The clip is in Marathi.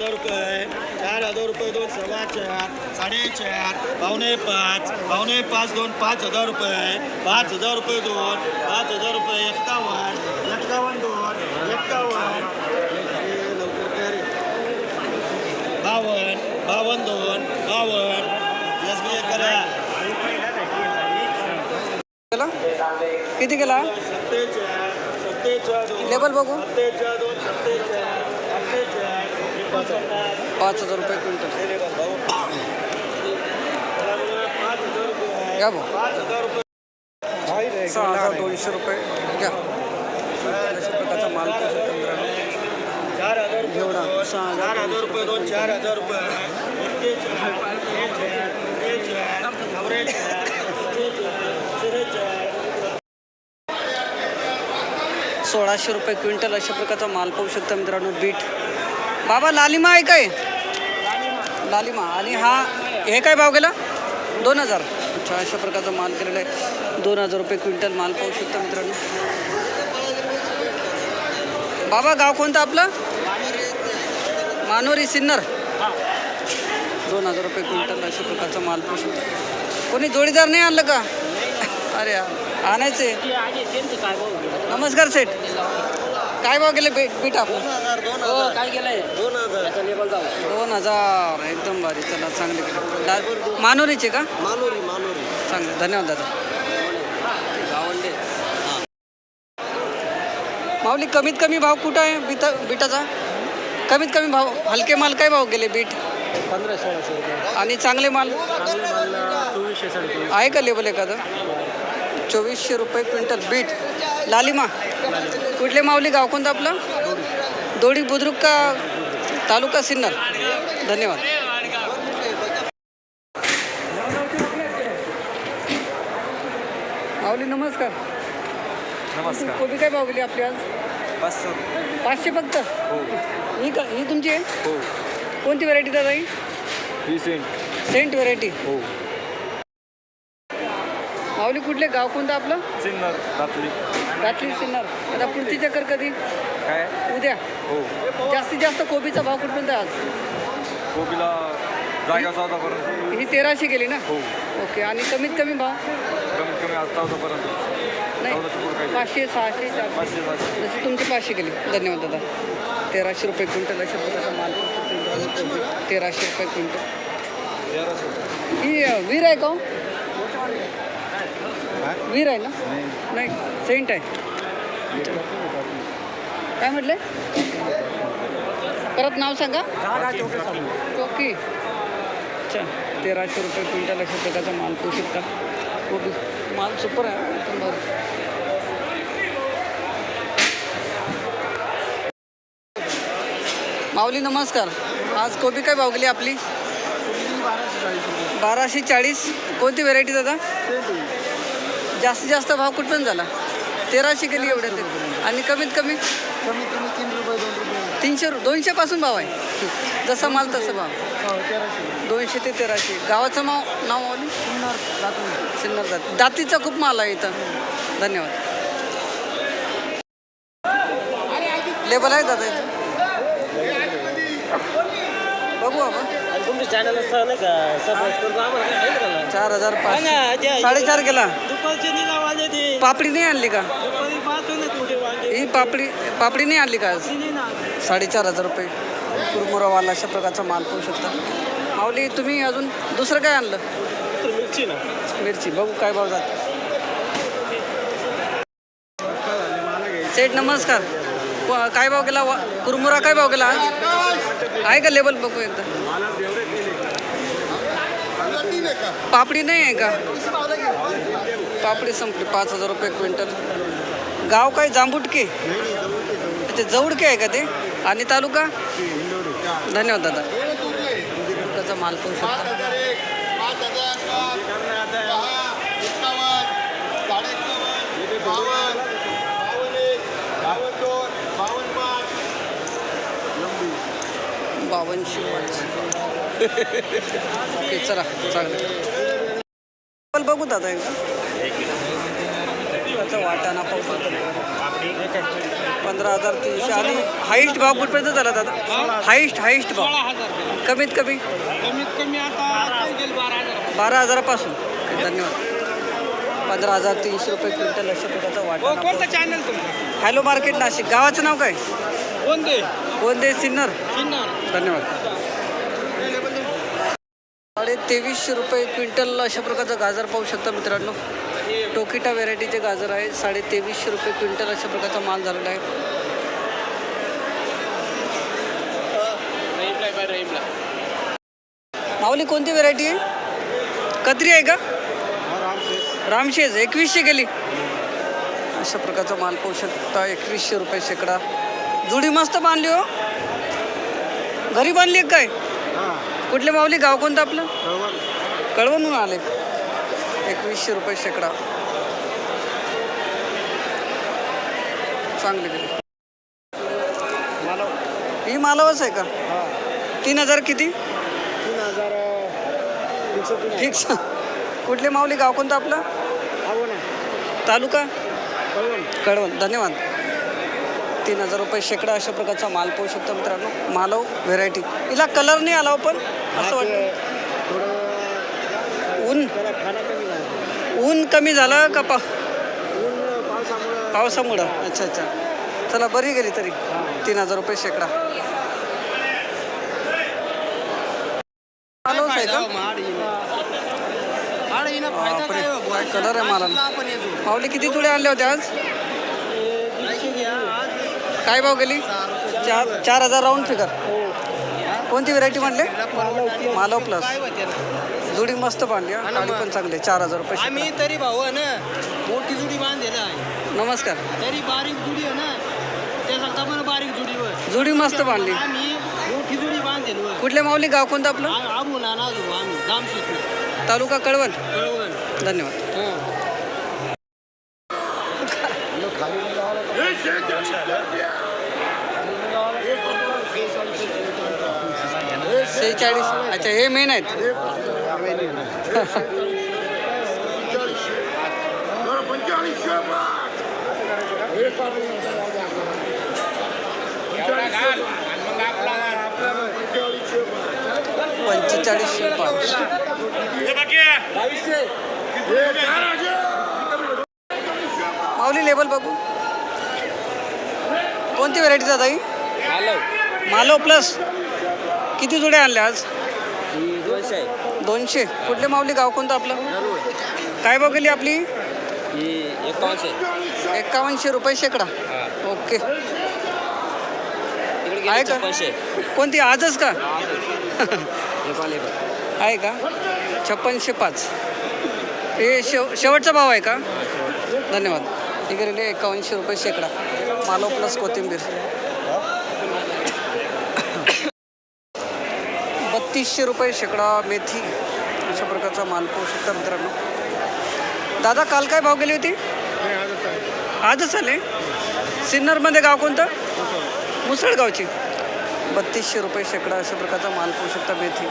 रुपये. चार हजार रुपये दोन सव्वा चार साडेचार पावणे पाच पावणे पाच दोन पाच हजार रुपये. पाच हजार रुपये दोन पाच हजार रुपये एक्कावन्न एक्कावन्न दोन एक्कावन्न ए, लवकर बावन्न बावन्न दोन बावन्न. एस बी करा. किती केला? सत्तेचाळ सत्तेचाळ लेबल बघू. सत्तेचाळ दोन सत्तेचाळ सत्तेचाळ पाच हजार रुपये क्विंटल. घ्या भाऊ. सहा हजार दोनशे रुपये. घ्या. अशा प्रकारचा माल एवढा सहा हजार रुपये दोन चार हजार रुपये सोळाशे रुपये क्विंटल अशा प्रकारचा माल पाहू शकता मित्रांनो. बीट. बाबा लालिमा आहे काय? लालिमा. आणि हा हे काय भाव गेला? दोन हजार. अच्छा अशा प्रकारचा माल केलेला आहे. दोन हजार रुपये क्विंटल माल पाहू शकता मित्रांनो. बाबा गाव कोणतं आपलं? मानोरी सिन्नर. दोन हजार रुपये क्विंटल अशा प्रकारचा माल पाहू शकता. कोणी जोडीदार नाही आणलं का? अरे यार, आणायचे. नमस्कार सेठ. काय भाव गेले बीट बीट आपण काय दोन हजार. त्याचा लेबल जाऊ दोन हजार. एकदम भारी. चला चांगले केले दा- मानोरीचे का? मानोरी मानोरी. चांगले. धन्यवाद दादा. गावंडे. माऊली कमीत कमी भाव कुठं आहे बीटा बीटाचा? कमीत कमी भाव हलके माल काय भाव गेले बीट? पंधरा सोळाशे रुपये. आणि चांगले माल? चांगले माल चोवीसशे साडेचोवीस आहे का लेबल एखादं? चोवीसशे रुपये क्विंटल. बीट. लालिमा कुठले माऊली गाव कोणतं आपलं? दोडी बुद्रुक का तालुका सिन्नर? धन्यवाद. माऊली नमस्कार. नमस्कार. कोबी काय गेली आपली आज? पाचशे पाचशे फक्त? हो. ही का ही तुमची आहे? हो. कोणती व्हरायटी दादा ही? सेंट. सेंट व्हरायटी हो. माऊली कुठले? गाव कोणतं आपलं? सिन्नर दातली. रात्री सिन्नर. आता पुढची चक्कर कधी? काय? उद्या. हो. जास्तीत जास्त कोबीचा भाव कुठपर्यंत आहे आज? कोबीला जागा चौदापर्यंत. ही तेराशे गेली ना? हो. ओके. आणि कमीत कमी भाव? कमीत कमी आज चौदापर्यंत. नाही. पुढे पाचशे सहाशे चारशे. पाचशे पाचशे जसे तुमचे पाचशे गेले. धन्यवाद दादा. तेराशे रुपये क्विंटल अशा प्रकारचा माल तेराशे रुपये क्विंटल. तेराशे. ही अ, वीर आहे का हो? वीर आहे ना? नाही. सेंट आहे. काय म्हटले? परत नाव सांगा. ओके अच्छा तेराशे रुपये क्विंटल अशा प्रकारचा माल पाहू शकता. कोबी. माल सुपर आहे एकदम भारी. माऊली नमस्कार. आज कोबी काय भाव गेली आपली? बाराशे चाळीस कोणती व्हेरायटी दादा? जास्तीत जास्त भाव कुठपर्यंत झाला? तेराशे गेली एवढ्यात आणि कमीत कमी? कमीत कमी तीन रुपये दोन रुपये. तीनशे रु दोनशेपासून भाव आहे. जसा माल तसं भाव. हो तेराशे. दोनशे ते तेराशे. गावाचं नाव नाव माऊली? सिन्नर जात दातीचा खूप माल आहे इथं. धन्यवाद. लेबल आहे दादा इथं? बघू आपण. तुमच्या चॅनल नाही का? सबस्क्राईब करून आम्हाला काय आहे का? ना? चार हजार पाचशे साडेचार दुपारचे ते? पापडी नाही आणली का? दुपारी पाहतो ना तुझे वांगे ही पापडी पापडी नाही आणली का आज? नाही ना साडेचार हजार रुपये. कुरमुरावाला अशा प्रकारचा माल पाहू शकता. माऊली तुम्ही अजून दुसरं काय आणलं? तर मिरची ना. मिरची. बघू काय भाव जात. सेठ नमस्कार. प काय भाव केला? वा- कुरमुरा काय भाव केला? आहे का लेबल बघू एकदा? पापडी नाही आहे का? पापडी संपली पाच हजार रुपये क्विंटल. गाव काय? जांबुटके ते जवळके आहे का ते? आणि तालुका? धन्यवाद दादा. त्याचा माल पण शकता. बावनशे ओके चला चालेल बघू दादा एकदा. प्रकारचा वाटाणा पंधरा हजार तीनशे आणि हाईस्ट भाव कुठपर्यंत झाला दादा? हाईस्ट हाईस्ट भाव. कमीत कमी? कमीत कमी आता बारा हजार. बारा हजारापासून. धन्यवाद. पंधरा हजार तीनशे रुपये क्विंटल अशा प्रकारचा कोणतं चॅनल तुमचं? Hello market Nashik. गावाचं नाव काय? कोणते? कोणते सिन्नर. धन्यवाद. साडे तेवीसशे रुपये क्विंटल अशा प्रकारचं गाजर पाहू शकता मित्रांनो. टोकिटा व्हेरायटीचे गाजर आहे. साडे तेवीसशे रुपये क्विंटल अशा प्रकारचा माल झालेला आहे. माऊली कोणती व्हेरायटी आहे? कत्री आहे का? रामशेज. एकवीसशे गेली. अशा प्रकारचा माल पाहू शकता. एकवीसशे रुपये शेकडा. जुडी मस्त बांधली हो. घरी बांधली आहे काय? कुठले माऊली? गाव कोणतं आपलं? कळवणून आले. एकवीसशे रुपये शेकडा. चांगले गेले. ही मालावच आहे का? तीन हजार किती? तीन हजार फिक्स कुठले माऊली? गाव कोणतं आपलं? तालुका? कळवण. धन्यवाद. तीन हजार रुपये शेकडा अशा प्रकारचा माल पाहू शकता मित्रांनो. मालव व्हेरायटी हिला कलर नाही आला हो पण असं वाटतं. ऊन. ऊन कमी झालं का पा? पावसामुळं. अच्छा अच्छा. चला बरी गेली तरी. तीन हजार रुपये शेकडा. मालवच आहे का? बापरे, काय कलर आहे माला माऊली किती जुडे आणले होते आज? काय भाव गेली? चार चार हजार राऊंड फिगर कोणती व्हेरायटी म्हणले? मालव प्लस जुडी मस्त बांधली. काळी पण चांगली. चार हजार रुपये. आम्ही तरी भाऊ आहे ना मोठी जुडी बांधलेला आहे. नमस्कार. तरी बारीक जुडी आहे ना ते सांगता मला बारीक जुडीवर. जुडी मस्त बांधली. मोठी जुडी बांधेल वर कुठले माऊली? गाव कोणतं आपलं? आम्ही तालुका कळवण. कळवण. धन्यवाद. सेहेचाळीस अच्छा हे मेन आहेत. पंचेचाळीसशे पाच माऊली लेबल बघू. कोणती व्हेरायटी दादा ही मालो प्लस किती जुडे आणले आज? दोनशे आहे. दोनशे. कुठले माऊली? गाव कोणतं आपलं? काय भाव गेली आपली? ही एकावनशे एक्कावनशे रुपये शेकडा. ओके. तिकडे आहे का? छप्पनशे. कोणती? आजच का? आहे का? छप्पनशे पाच. हे शेव शेवटचा भाव आहे का? धन्यवाद. हे गेलेले एकावनशे रुपये शेकडा. मालो प्लस कोथिंबीर. बत्तीसशे रुपये शेकडा मेथी अशा प्रकारचा माल पाहू शकता मित्रांनो. दादा काल काय भाव गेली होती? आजच आले? सिन्नरमध्ये गाव कोणतं? मुसळगावची. बत्तीसशे रुपये शेकडा अशा प्रकारचा माल पाहू शकता मेथी.